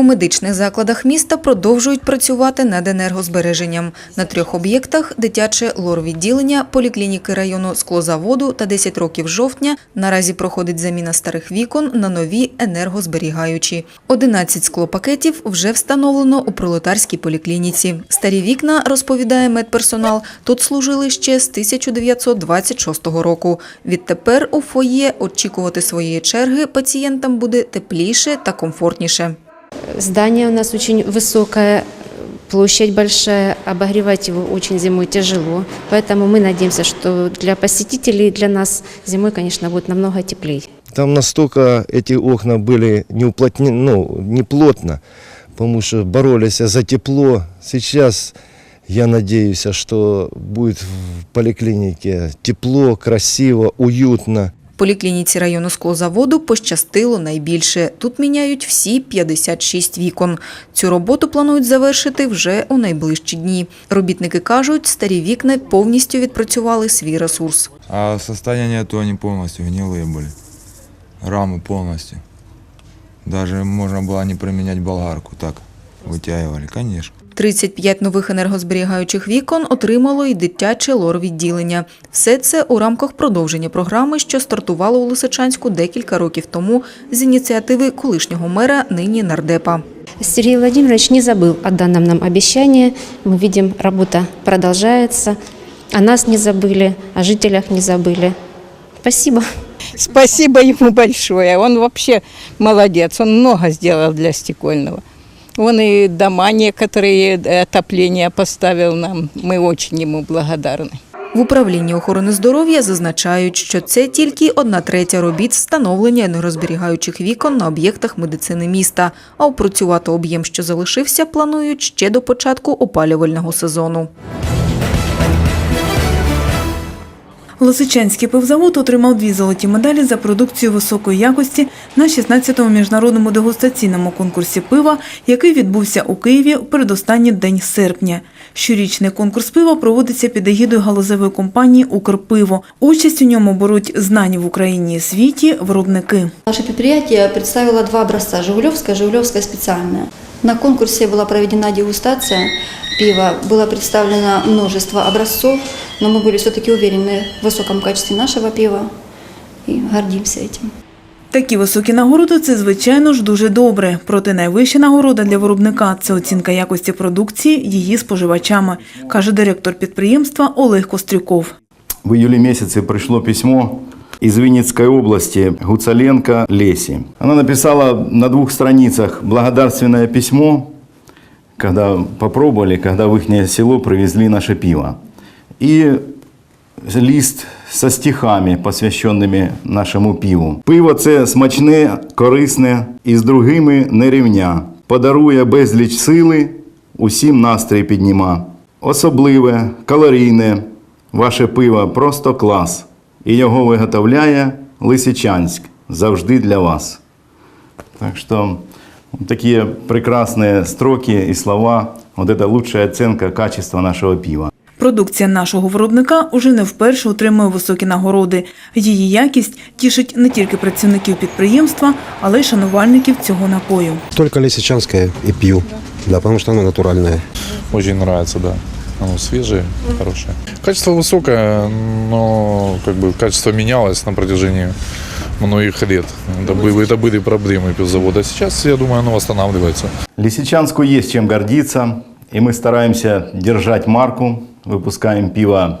У медичних закладах міста продовжують працювати над енергозбереженням. На трьох об'єктах – дитяче лор-відділення, поліклініки району склозаводу та 10 років жовтня наразі проходить заміна старих вікон на нові енергозберігаючі. 11 склопакетів вже встановлено у пролетарській поліклініці. Старі вікна, розповідає медперсонал, тут служили ще з 1926 року. Відтепер у фоє очікувати своєї черги пацієнтам буде тепліше та комфортніше. Здание у нас очень высокое, площадь большая, обогревать его очень зимой тяжело. Поэтому мы надеемся, что для посетителей, для нас зимой, конечно, будет намного теплее. Там настолько эти окна были не, уплотне, ну, не плотно, потому что боролись за тепло. Сейчас я надеюсь, что будет в поликлинике тепло, красиво, уютно. Поліклініці району склозаводу пощастило найбільше. Тут міняють всі 56 вікон. Цю роботу планують завершити вже у найближчі дні. Робітники кажуть, старі вікна повністю відпрацювали свій ресурс. А состояние то они полностью гнилые были. Рамы полностью. Даже можно было не применять болгарку, так вытягивали, конечно. 35 нових енергозберігаючих вікон отримало і дитяче лор-відділення. Все це у рамках продовження програми, що стартувала у Лисичанську декілька років тому з ініціативи колишнього мера, нині нардепа. Сергей Владимирович не забыл о данном нам обещании. Мы видим, работа продолжается. О нас не забыли, о жителях не забыли. Спасибо. Спасибо ему большое. Он вообще молодец. Он много сделал для стекольного. Он и дома некоторые, э, отопление поставил нам. Мы очень ему благодарны. В управлінні охорони здоров'я зазначають, що це тільки одна третя робіт з встановлення енергозберігаючих вікон на об'єктах медицини міста. А опрацювати об'єм, що залишився, планують ще до початку опалювального сезону. Лисичанський пивзавод отримав дві золоті медалі за продукцію високої якості на 16-му міжнародному дегустаційному конкурсі пива, який відбувся у Києві передостанній день серпня. Щорічний конкурс пива проводиться під егідою галузевої компанії «Укрпиво». Участь у ньому беруть знані в Україні і світі виробники. Наше предприятие представило два образца – «Жигулевское» и «Жигулевское специальное». На конкурсе была проведена дегустация пива, было представлено множество образцов, но мы были все-таки уверены в высоком качестве нашего пива и гордимся этим. Такі високі нагороди – це, звичайно ж, дуже добре. Проте найвища нагорода для виробника – це оцінка якості продукції її споживачами, каже директор підприємства Олег Кострюков. В июле месяце пришло письмо из Винницкой области Гуцаленко Леси. Она написала на двух страницах благодарственное письмо, когда попробовали, когда в их село привезли наше пиво. И лист со стихами, посвященными нашому пиву. Пиво це смачне, корисне і з другими не рівня. Подарує безліч сили, усім настрій підніма. Особливе, калорійне, ваше пиво просто клас. І його виготовляє Лисичанськ завжди для вас. Так что вот такие прекрасные строки и слова. Вот это лучшая оценка качества нашего пива. Продукція нашого виробника уже не вперше отримує високі нагороди. Її якість тішить не тільки працівників підприємства, але й шанувальників цього напою. Только лисичанское и пью, да, потому что оно натуральное. Очень нравится, да. Оно свежее, хорошее. Качество высокое, но как бы качество менялось на протяжении многих лет. Это, были, это были проблемы пивзавода. Сейчас, я думаю, оно восстанавливается. Лисичанску есть чем гордиться, и мы стараемся держать марку, выпускаем пиво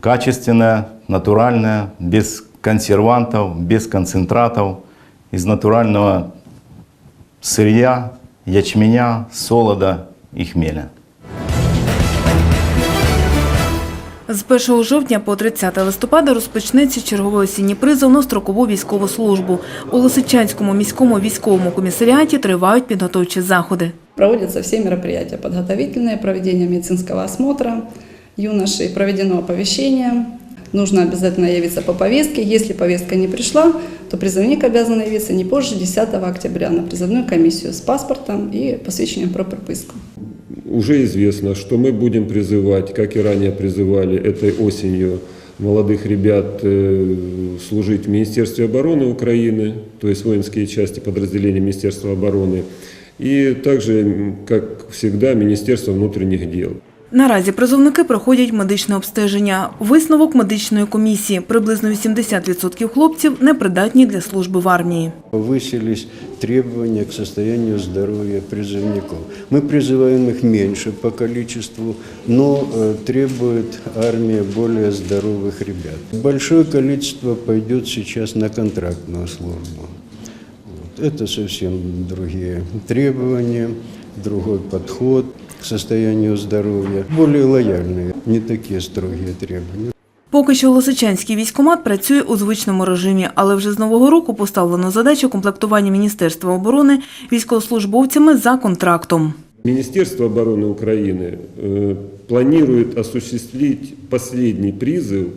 качественное, натуральное, без консервантов, без концентратов, из натурального сырья, ячменя, солода и хмеля. З 1 жовтня по 30 листопада розпочнеться черговий осінній призов на строкову військову службу. У Лисичанському міському військовому комісаріаті тривають підготовчі заходи. Проводятся все мероприятия подготовительные, проведение медицинского осмотра юношей, проведено оповещение. Нужно обязательно явиться по повестке. Если повестка не пришла, то призывник обязан явиться не позже 10 октября на призывную комиссию с паспортом и посвящением про прописку. Уже известно, что мы будем призывать, как и ранее призывали этой осенью, молодых ребят э, служить в Министерстве обороны Украины, то есть воинские части подразделения Министерства обороны. И также, м, как всегда, Министерство внутренних дел. Наразі призовники проходять медичне обстеження. Висновок медичної комісії. Приблизно 80% хлопців непридатні для служби в армії. Повысились требования к состоянию здоровья призывников. Мы призываем их меньше по количеству, но э, требует армия более здоровых ребят. Большое количество пойдет сейчас на контрактную службу. Вот. Это совсем другие требования, другой подход к состоянию здоровья, более лояльные, не такие строгие требования. Поки що Лисичанський військкомат працює у звичному режимі, але вже з нового року поставлено задачу комплектування Міністерства оборони військовослужбовцями за контрактом. Министерство обороны Украины э, планирует осуществить последний призыв э,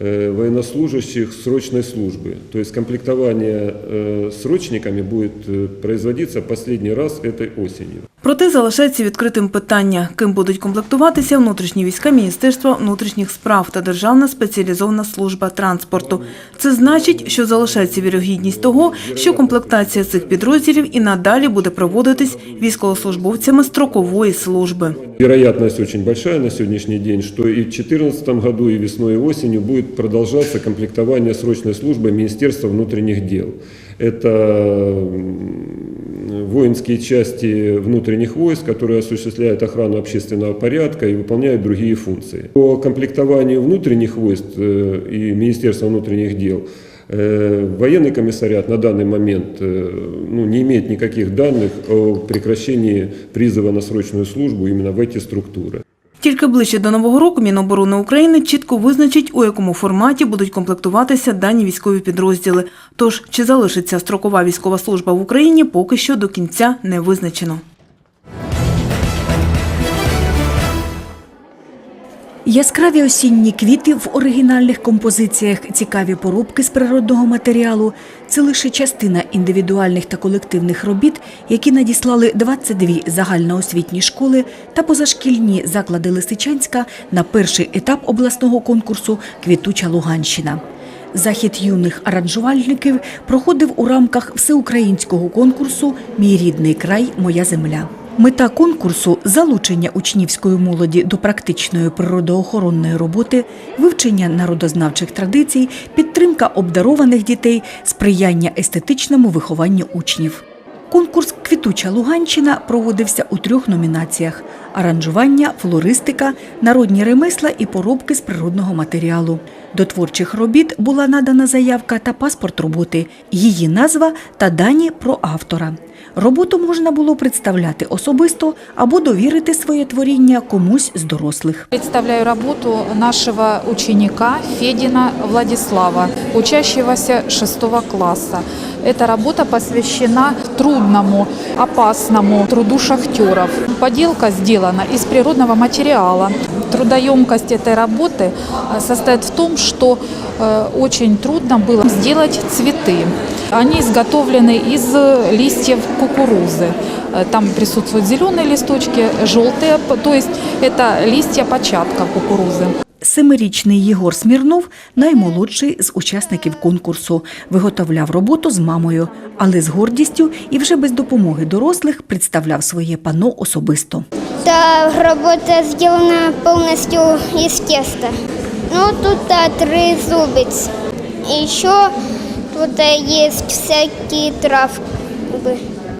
военнослужащих срочной службы. То есть комплектование э, срочниками будет э, производиться последний раз этой осенью. Проте залишається відкритим питання, ким будуть комплектуватися внутрішні війська Міністерства внутрішніх справ та Державна спеціалізована служба транспорту. Це значить, що залишається вірогідність того, що комплектація цих підрозділів і надалі буде проводитись військовослужбовцями строкової служби. Вероятность очень большая на сегодняшний день, что и в 2014 году, и весной, и осенью будет продолжаться комплектование срочной службы Министерства внутренних дел. Это воинские части внутренних войск, которые осуществляют охрану общественного порядка и выполняют другие функции. По комплектованию внутренних войск э, и Министерства внутренних дел э, Военный комиссариат на данный момент э, ну, не имеет никаких данных о прекращении призыва на срочную службу именно в эти структуры. Тільки ближче до нового року Міноборони України чітко визначить, у якому форматі будуть комплектуватися дані військові підрозділи. Тож, чи залишиться строкова військова служба в Україні, поки що до кінця не визначено. Яскраві осінні квіти в оригінальних композиціях, цікаві порубки з природного матеріалу це лише частина індивідуальних та колективних робіт, які надіслали 22 загальноосвітні школи та позашкільні заклади Лисичанська на перший етап обласного конкурсу Квітуча Луганщина. Захід юних аранжувальників проходив у рамках всеукраїнського конкурсу Мій рідний край, моя земля. Мета конкурсу залучення учнівської молоді до практичної природоохоронної роботи, вивчення народознавчих традицій, підтримка обдарованих дітей, сприяння естетичному вихованню учнів. Конкурс Квітуча Луганщина проводився у трьох номінаціях: аранжування, флористика, народні ремесла і поробки з природного матеріалу. До творчих робіт була надана заявка та паспорт роботи, її назва та дані про автора. Роботу можна було представляти особисто або довірити своє творіння комусь з дорослих. Представляю работу нашего ученика Федина Владислава, учащегося 6 класса. Эта работа посвящена трудному, опасному труду шахтеров. Поделка сделана из природного материала. Трудоемкость этой работы э, состоит в том, что э, очень трудно было сделать цветы. Они изготовлены из листьев кукурузы. Э, Там присутствуют зеленые листочки, желтые, то есть это листья початка кукурузы. Семирічний Єгор Смірнов, наймолодший з учасників конкурсу, виготовляв роботу з мамою, але з гордістю і вже без допомоги дорослих представляв своє пано особисто. Та работа сделана полностью из теста. Ну, тут три зубец. Еще тут а, есть всякие травки.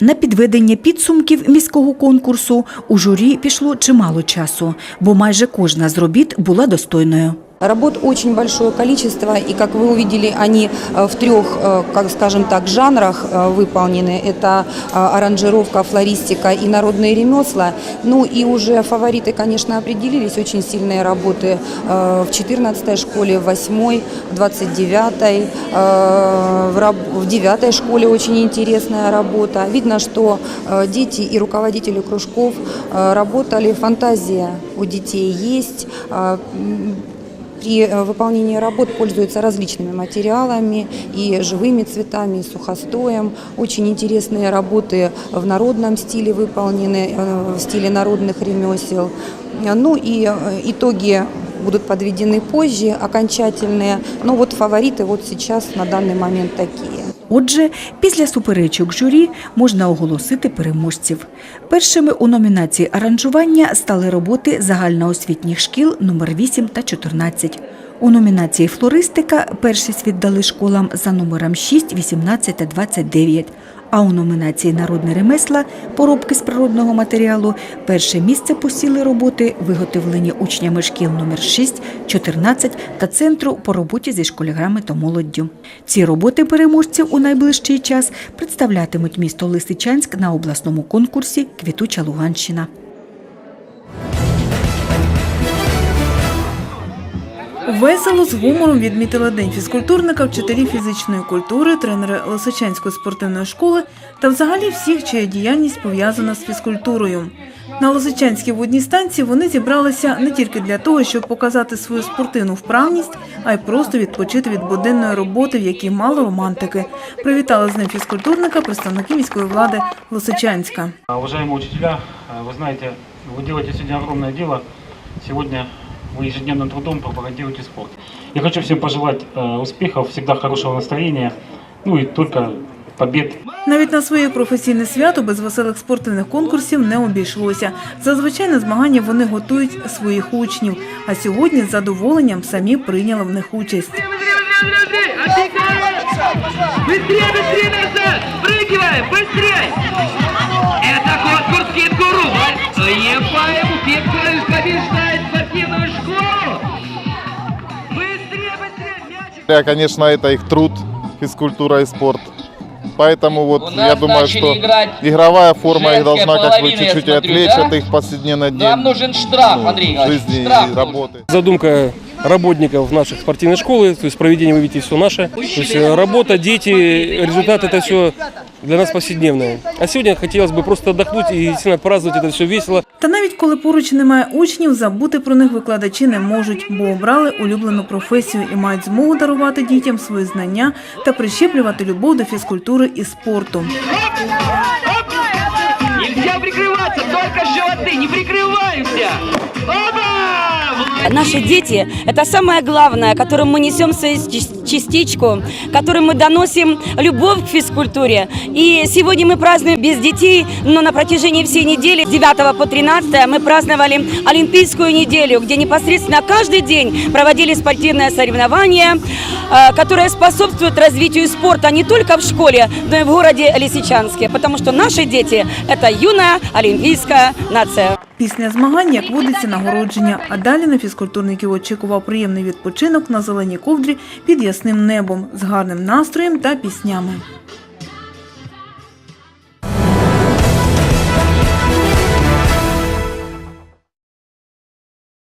На підведення підсумків міського конкурсу у журі пішло чимало часу, бо майже кожна з робіт була достойною. Работ очень большое количество, и, как вы увидели, они э, в трех, э, как скажем так, жанрах э, выполнены. Это аранжировка, флористика и народные ремесла. Ну и уже фавориты, конечно, определились. Очень сильные работы в 14 школе, в 8 в 29 э, в раб- в 9 школе очень интересная работа. Видно, что дети и руководители кружков работали, фантазия у детей есть. э, м, при э, выполнении работ пользуются различными материалами, и живыми цветами, и сухостоем. Очень интересные работы в народном стиле выполнены, э, в стиле народных ремесел. Э, Ну и э, итоги будут подведены позже, окончательные. Но вот фавориты вот сейчас на данный момент такие. Отже, після суперечок журі можна оголосити переможців. Першими у номінації аранжування стали роботи загальноосвітніх шкіл номер 8 та 14. У номінації флористика першість віддали школам за номером 6, 18 та 29. А у номінації Народне ремесла поробки з природного матеріалу перше місце посіли роботи, виготовлені учнями шкіл номер 6, 14 та центру по роботі зі школярами та молоддю. Ці роботи переможців у найближчий час представлятимуть місто Лисичанськ на обласному конкурсі Квітуча Луганщина. Весело з гумором відмітили День фізкультурника, вчителі фізичної культури, тренери Лисичанської спортивної школи та взагалі всіх, чия діяльність пов'язана з фізкультурою. На Лисичанській водній станції вони зібралися не тільки для того, щоб показати свою спортивну вправність, а й просто відпочити від буденної роботи, в якій мало романтики. Привітали з ним фізкультурника представники міської влади Лисичанська. Уважаемые учителя, э, вы знаете, вы делаете сегодня огромное дело. Сегодня вы ежедневным трудом пропагандируете спорт. Я хочу всем пожелать э, успехов, всегда хорошего настроения, ну и только побед. Навіть на своє професійне свято без веселих спортивних конкурсів не обійшлося. Зазвичай на змагання вони готують своїх учнів, а сьогодні з задоволенням самі прийняли в них участь. Быстрее, быстрее назад! Прыгиваем, быстрее! Это конкурс кенгуру! Ефаем Кенгуру побеждает Быстрее! Конечно, это их труд, физкультура и спорт. Поэтому вот я думаю, что игровая форма их должна как бы чуть-чуть отвлечь от их повседневной дне- Нам нужен штраф, ну, Андрей жизни штраф и работы. Задумка работников наших спортивной школы, то есть проведение, вы видите, все наше. То есть э, работа, дети, результат это все для нас повседневное. А сегодня хотелось бы просто отдохнуть и сильно праздновать это все весело. Та навіть коли поруч немає учнів, забути про них викладачі не можуть, бо обрали улюблену професію і мають змогу дарувати дітям свої знання та прищеплювати любов до фізкультури і спорту. Нельзя прикрываться, только животы, не прикрываемся! Наши дети – это самое главное, которым мы несем свою частичку, которым мы доносим любовь к физкультуре. И сегодня мы празднуем без детей, но на протяжении всей недели, с 9 по 13 мы праздновали Олимпийскую неделю, где непосредственно каждый день проводили спортивные соревнования, э, которые способствуют развитию спорта не только в школе, но и в городе Лисичанске, потому что наши дети – это юная олимпийская нация. Після змагань, як водиться, нагородження, а далі на фізкультурників очікував приємний відпочинок на зеленій ковдрі під ясним небом з гарним настроєм та піснями.